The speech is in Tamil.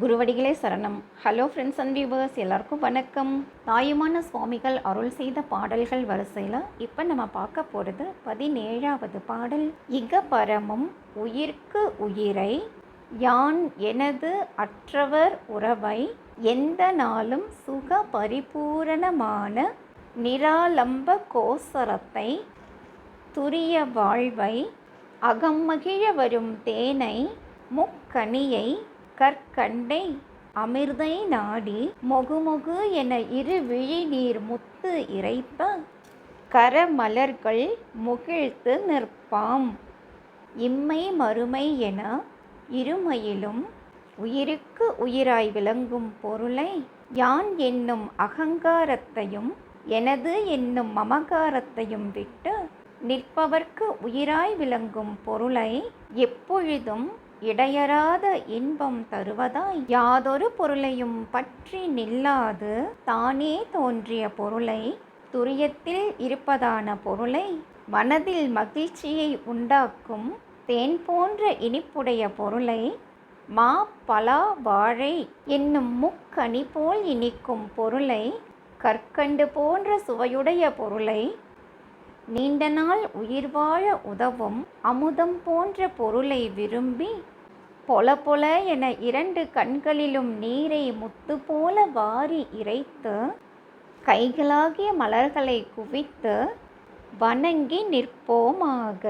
குருவடிகளே சரணம். ஹலோ ஃப்ரெண்ட்ஸ் அண்ட் வியூவர்ஸ் எல்லாருக்கும் வணக்கம். தாயுமான சுவாமிகள் அருள் செய்த பாடல்கள் வரிசையில் இப்போ நம்ம பார்க்க போகிறது பதினேழாவது பாடல். இக பரமும் உயிர்க்கு உயிரை யான் எனது அற்றவர் உறவை எந்த நாளும் சுக பரிபூரணமான நிராலம்ப கோசரத்தை துரிய வாழ்வை அகம்மகிழ வரும் தேனை முக்கனியை கற்கண்டை அமிர்தை நாடி மொகுமொகு என இரு விழி நீர் முத்து இறைப்ப கரமலர்கள் முகிழ்த்து நிற்பாம். இம்மை மறுமை என இருமையிலும் உயிருக்கு உயிராய் விளங்கும் பொருளை யான் என்னும் அகங்காரத்தையும் எனது என்னும் மமகாரத்தையும் விட்டு நிற்பவர்க்கு உயிராய் விளங்கும் பொருளை எப்பொழுதும் இடையறாத இன்பம் தருவதாய் யாதொரு பொருளையும் பற்றி நில்லாது. தானே தோன்றிய பொருளை துரியத்தில் இருப்பதான பொருளை மனதில் மகிழ்ச்சியை உண்டாக்கும் தேன் போன்ற இனிப்புடைய பொருளை மா பலா வாழை என்னும் முக்கனி போல் இனிக்கும் பொருளை கற்கண்டு போன்ற சுவையுடைய பொருளை நீண்ட நாள் உயிர் வாழ உதவும் அமுதம் போன்ற பொருளை விரும்பி பொல பொல என இரண்டு கண்களிலும் நீரை முத்து போல வாரி இறைத்து கைகளாகிய மலர்களை குவித்து வணங்கி நிற்போமாக.